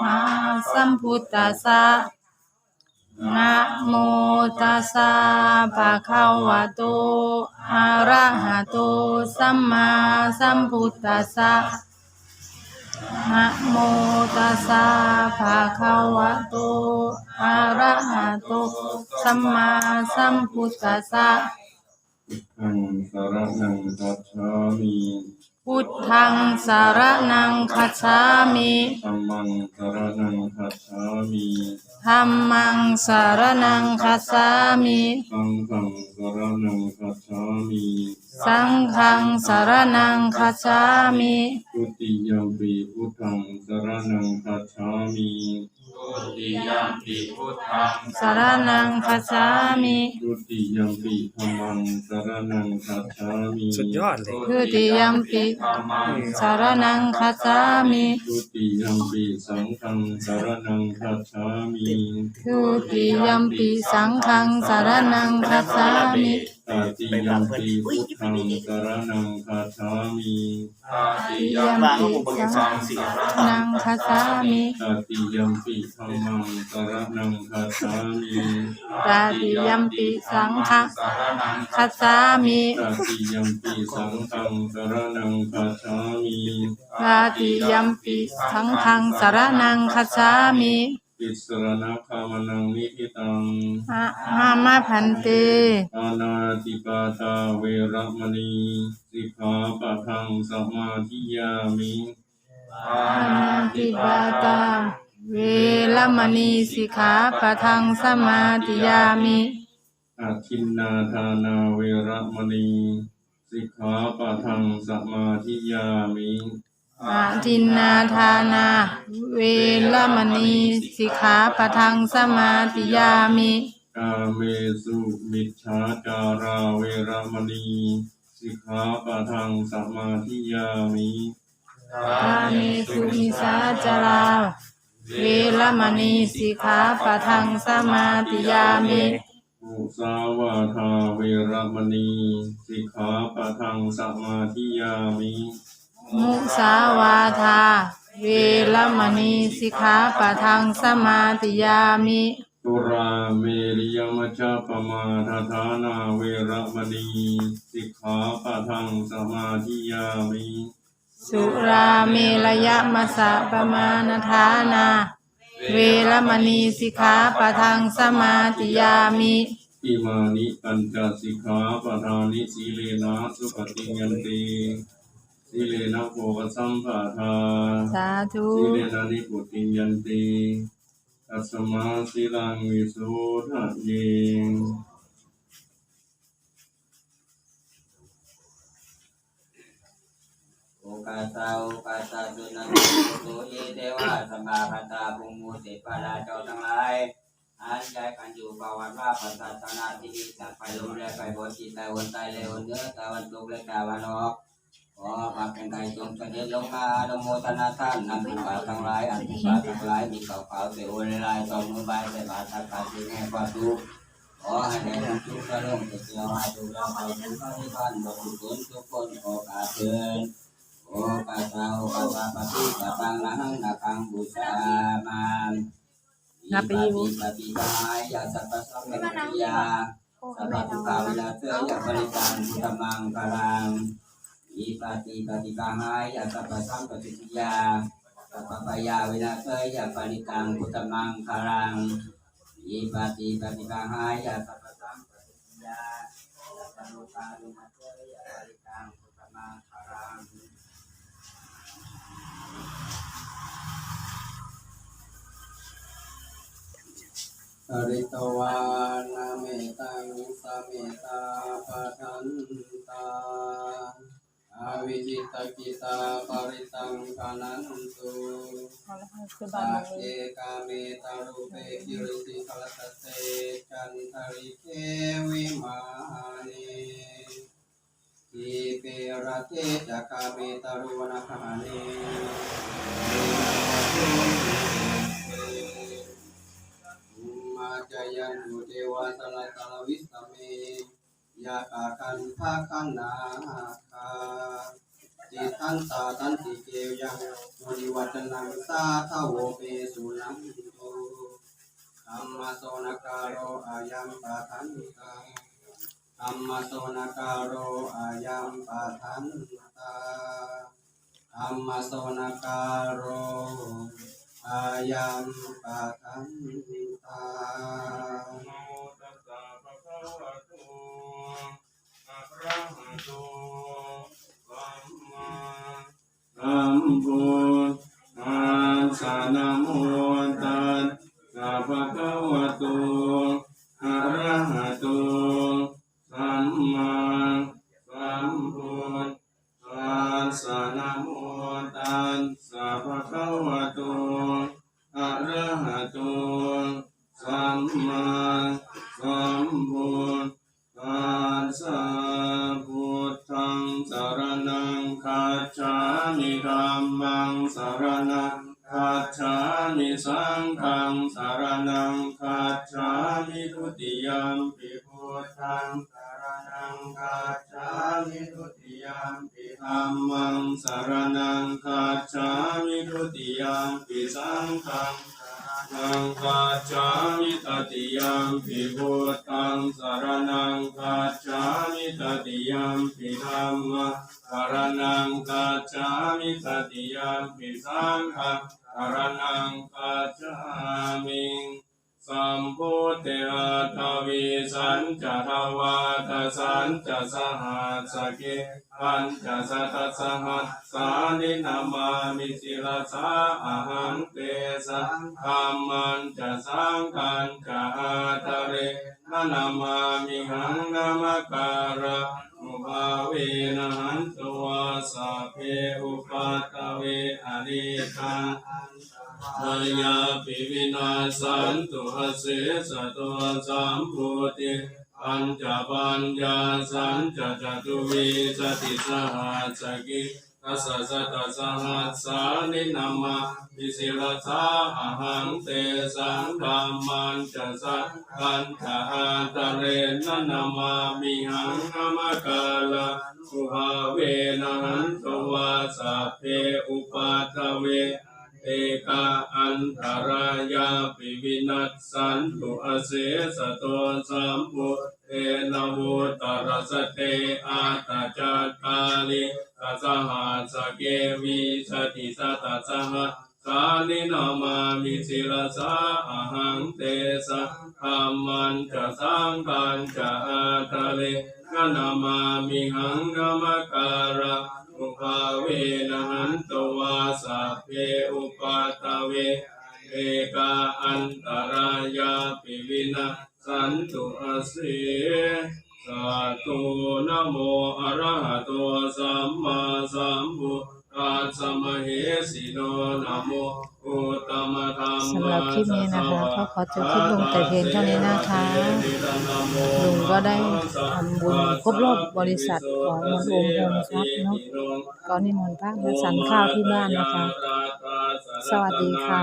มาสัมพุทธัสสะนะโมตัสสะภะคะวะโตอะระหะโตสัมมาสัมพุทธัสสะนะโมตัสสะภะคะวะโตอะระหะโตสัมมาสัมพุทธัสสะทังสารนังคัจฉามิ พุทธังสารนังคัจฉามิธัมมังสารนังคัจฉามิธัมมังสารนังคัจฉามิสังฆังสารนังคัจฉามิสังฆังสารนังคัจฉามิทุติยมปีพุทธังสารนังคัจฉามิ ทุติยัมปิพุทธังสารนังคัจฉามิทุติยมปีธัมมังสารนังคัจฉามิสุดยอดเลยทุติยัมปิธัมมังสารนังคัจฉามิทุติยมปีสังฆังสารนังคัจฉามิทุติยัมปิสังฆังสารนังคัจฉามิ ตติยมปีพุทธังสารนังคัจฉามิตาติติยัยัมมปิปิสังฆังนังคัจฉามิตติยมปีธัมมังสารนังคัจฉามิตาติยัมปิสังฆังสารนังคัจฉามิตติยมปีสังฆังสารนังคัจฉามิตาติยัมปิสังฆังสารนังคัจฉามิ ปิสรณคามนังนิพิตังอะหามะพันเตอานาติปาตาเวรมณีสิกขาปะทังสมาธิยามิปาอานานาติติปาปาตาตา เวรมณีสิกขาปะทังสมาธิยามิอาทินนาทานาเวรมณี สิกขาปะทังสมาธิยามิ อาทินนาทานา เวรมณีสิกขาปะทังสมาธิยามิกาเมสุมิจฉาจาราเวรมณีสิกขาปะทังสมาธิยามิกาเมสุมิสาจาราเวรมณีสิกขาปะทังสมาธิยามิมุสาวาทาเวรมณีสิกขาปะทังสมาธิยามิ มุสาวาทา เวรมณีสิกขาปะทังสมาธิยามิตุราเมริยมัจจปมาทฐานาเวรมณีสิกขาปะทังสมาธิยามิสุราเมรยมัสสะปมาณฐานา เวรมณีสิกขาปะทังสมาธิยามิอิมานิปัญจสิกขาปทานิสีเลนะสุปฏิยันติ สีเลนะโภคสัมปะทาสาธุสีเลนะนิพุติยันติตัสมาสีลังวิโสทะเยโอกาสาโอกาสาสุนันตุเยเทวาสัมมาคัตตาภูมูเสปาราเจ้าทั้งหลายอันใจกันอยู่ภาวันว่าภาษาตนาที่ดีจากไปลมและไปบนจิตใจวันใจเลยวันเนื้อตะวันตกและตะวันออก ขอมาเป็นไก่จงเสด็จลงมาอนุโมทนาท่านนำผู้บ่าวทั้งหลายอันผู้บ่าวทั้งหลายมีเก่าเก่าเสียโอเลลายต่อมือใบใส่บาตรทักการที่แห่ความทุกข์ขอให้ได้ทั้งทุกข์และร่มจะเสียหายทุกข์แล้วไปทุกข์ที่บ้านบนทุกทุกคนขอกราบเชิญโอกาสาโอกาสาปฏิปตังนังนาคังบุษามานอิปฏิปฏิกายยาสัพพสัมเมติยาสัพพทุกขาวินาเสยบริการพุทธมังคารัง อิปฏิปฏิกายยาสัพพสัมปติยาสัพพปยาวินาเสยบริการพุทธมังคารังอิปฏิปฏิกายยาสัพพสัมปติยาสัพพทุกาวินาเสยบริการพุทธมังคารังอริตวานาเมตังสเมตาปะทันตา อาวิจิตกิตาปริตังกานันตุสักเกกาเมตารุเปกิริสิขลตเตจันทริเควิมานีทีเปรเทจักาเมตารุวนาคานีมาจายันตุเทวาสละตะลวิสเม ยาตาคันทาคันนาคาติทันตาทันติเกวยังมุนิวัจนังสาทาโวเปสุนังโตธรรมโสนการโรอายัมปะทันตาธรรมโสนการโรอายัมปะทันตาธรรมโสนการโรอายัมปะทันตา พุทธัสสะนะโมตัสสะภะคะวะโตอะระหะโตสัมมาสัมพุทธัสสะนะโมตัสสะภะคะวะโตอะระหะโตสัมมาสัมพุทธัสสะ มิทุติยมปิธัมมังสรณังคัจามิทุติยมปิสังฆังนังคาจามิตติยมปิพุทธังสารนังคาจามิตติยมปิธรรมะสารนังคาจามิตติยมปิสังฆะสารนังคาจามิ สัมพุทธะทวีสัญจทวาทสัญจสหัสสกิปัญจสัตสหัสสานินามามิสิลสาอาหังเตสะธรรมันจะสังกันจะอาตะเรนะนามามิหังนามการะมุภาเวนะหันตวาสัพเพอุปัตตเวอริตัง อายาปิวินาสันตุหเสสะตัวสัมพุติปัญจปัญญาสัญจจตุวิสติสหัสกิทัสสะตัสสหัสสานินามามิสิลสาอหังเตสังธรรมันจะสังคันตะอาตะเรนนามามิหังนามกาลาสุภาเวนะหันตวาสัพเพอุปัตตเว เอกาอันตรายาปิวินัสสันตุอเสสะโตสัมพุเทนวุตรสเตอาตาจักกาลิตัสหัสเกวิสติสัตสหัสานินามามิสิลสาอหังเตสะธรรมันจะสังกันจะอาตะเลนะนามามิหังนามการะ อุภาเวนะหันตวาสัพเพอุปัตตเวเอกาอันตรายาปิวินาสันตุอเสสาธุนะโมอะระหะโตสัมมาสัมพุทธัสสะมะเหสิโนนะโม สำหรับคลิปนี้นะคะก็ขอจบคลิปลงแต่เพียงเท่านี้นะคะลุงก็ได้ทำบุญครบรอบบริษัทของมนต์โอมโฮมทรัพย์เนาะก็นิมนต์พระมาสันข้าวที่บ้านนะคะ สวัสดีค่ะ